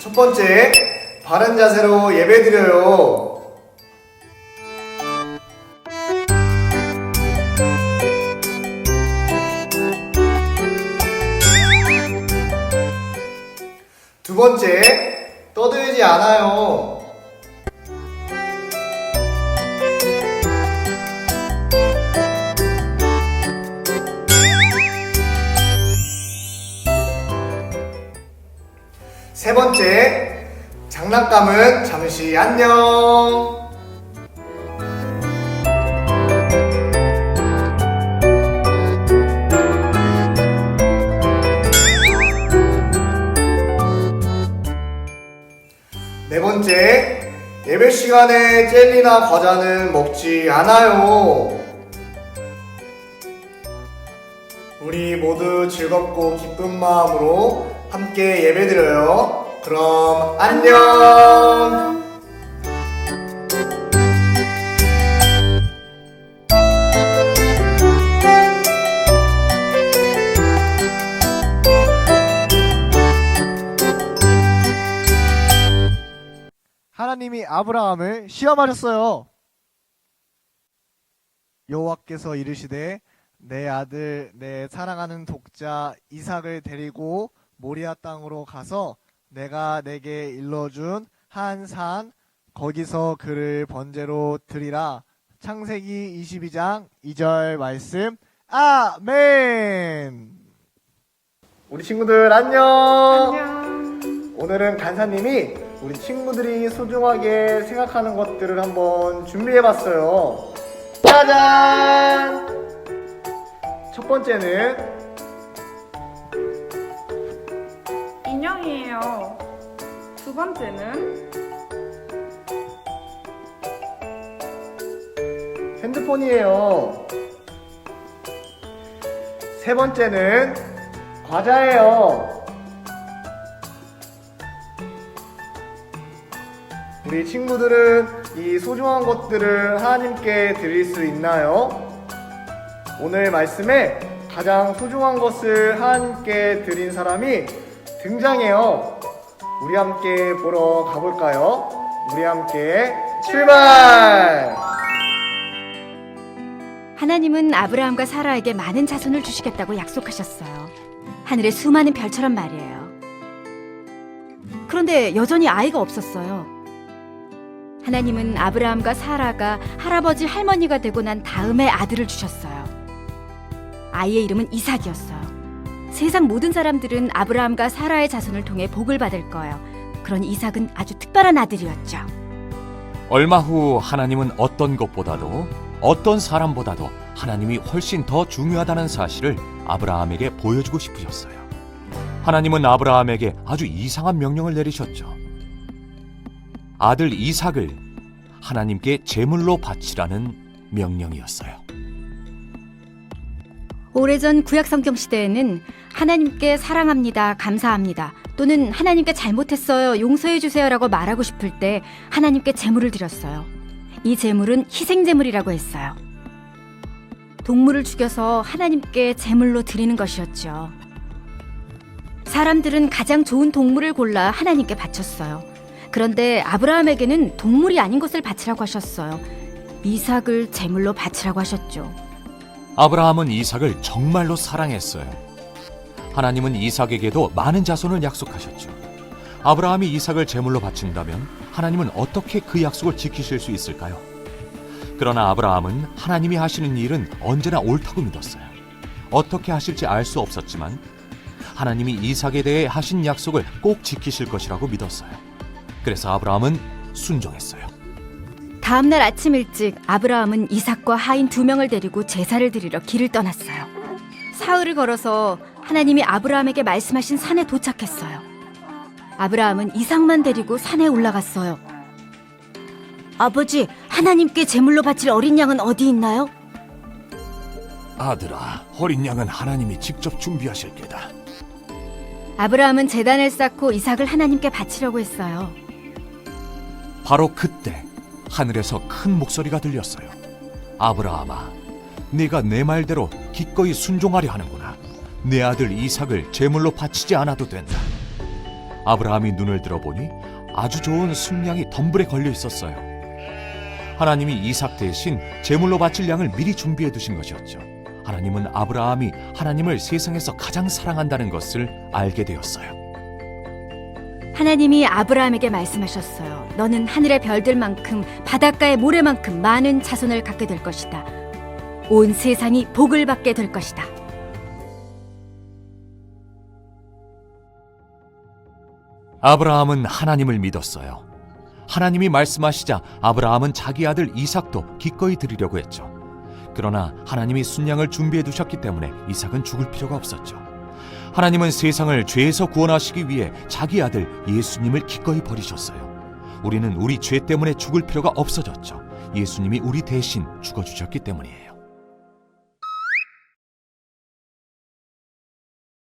첫 번째, 바른 자세로 예배드려요. 두 번째, 떠들지 않아요. 번째, 장난감은 잠시 안녕. 네 번째, 예배 시간에 젤리나 과자는 먹지 않아요. 우리 모두 즐겁고 기쁜 마음으로 함께 예배드려요. 그럼 안녕. 하나님이 아브라함을 시험하셨어요. 여호와께서 이르시되 내 아들 내 사랑하는 독자 이삭을 데리고 모리아 땅으로 가서 내가 내게 일러준 한 산 거기서 그를 번제로 드리라 창세기 22장 2절 말씀 아멘 우리 친구들 안녕 안녕. 오늘은 간사님이 우리 친구들이 소중하게 생각하는 것들을 한번 준비해봤어요. 짜잔! 첫 번째는 인형이에요. 두 번째는 핸드폰이에요. 세 번째는 과자예요. 우리 친구들은 이 소중한 것들을 하나님께 드릴 수 있나요? 오늘 말씀에 가장 소중한 것을 하나님께 드린 사람이 등장해요. 우리 함께 보러 가볼까요? 우리 함께 출발! 하나님은 아브라함과 사라에게 많은 자손을 주시겠다고 약속하셨어요. 하늘의 수많은 별처럼 말이에요. 그런데 여전히 아이가 없었어요. 하나님은 아브라함과 사라가 할아버지 할머니가 되고 난 다음에 아들을 주셨어요. 아이의 이름은 이삭이었어요. 세상 모든 사람들은 아브라함과 사라의 자손을 통해 복을 받을 거예요. 그런 이삭은 아주 특별한 아들이었죠. 얼마 후 하나님은 어떤 것보다도 어떤 사람보다도 하나님이 훨씬 더 중요하다는 사실을 아브라함에게 보여주고 싶으셨어요. 하나님은 아브라함에게 아주 이상한 명령을 내리셨죠. 아들 이삭을 하나님께 제물로 바치라는 명령이었어요. 오래전 구약 성경 시대에는 하나님께 사랑합니다, 감사합니다, 또는 하나님께 잘못했어요, 용서해 주세요라고 말하고 싶을 때 하나님께 제물을 드렸어요. 이 제물은 희생 제물이라고 했어요. 동물을 죽여서 하나님께 제물로 드리는 것이었죠. 사람들은 가장 좋은 동물을 골라 하나님께 바쳤어요. 그런데 아브라함에게는 동물이 아닌 것을 바치라고 하셨어요. 이삭을 제물로 바치라고 하셨죠. 아브라함은 이삭을 정말로 사랑했어요. 하나님은 이삭에게도 많은 자손을 약속하셨죠. 아브라함이 이삭을 제물로 바친다면 하나님은 어떻게 그 약속을 지키실 수 있을까요? 그러나 아브라함은 하나님이 하시는 일은 언제나 옳다고 믿었어요. 어떻게 하실지 알 수 없었지만 하나님이 이삭에 대해 하신 약속을 꼭 지키실 것이라고 믿었어요. 그래서 아브라함은 순종했어요. 다음 날 아침 일찍 아브라함은 이삭과 하인 두 명을 데리고 제사를 드리러 길을 떠났어요. 사흘을 걸어서 하나님이 아브라함에게 말씀하신 산에 도착했어요. 아브라함은 이삭만 데리고 산에 올라갔어요. 아버지, 하나님께 제물로 바칠 어린 양은 어디 있나요? 아들아, 어린 양은 하나님이 직접 준비하실 게다. 아브라함은 제단을 쌓고 이삭을 하나님께 바치려고 했어요. 바로 그때 하늘에서 큰 목소리가 들렸어요. 아브라함아, 네가 내 말대로 기꺼이 순종하려 하는구나. 내 아들 이삭을 제물로 바치지 않아도 된다. 아브라함이 눈을 들어보니 아주 좋은 순양이 덤불에 걸려 있었어요. 하나님이 이삭 대신 제물로 바칠 양을 미리 준비해 두신 것이었죠. 하나님은 아브라함이 하나님을 세상에서 가장 사랑한다는 것을 알게 되었어요. 하나님이 아브라함에게 말씀하셨어요. 너는 하늘의 별들만큼 바닷가의 모래만큼 많은 자손을 갖게 될 것이다. 온 세상이 복을 받게 될 것이다. 아브라함은 하나님을 믿었어요. 하나님이 말씀하시자 아브라함은 자기 아들 이삭도 기꺼이 드리려고 했죠. 그러나 하나님이 순양을 준비해 두셨기 때문에 이삭은 죽을 필요가 없었죠. 하나님은 세상을 죄에서 구원하시기 위해 자기 아들 예수님을 기꺼이 버리셨어요. 우리는 우리 죄 때문에 죽을 필요가 없어졌죠. 예수님이 우리 대신 죽어주셨기 때문이에요.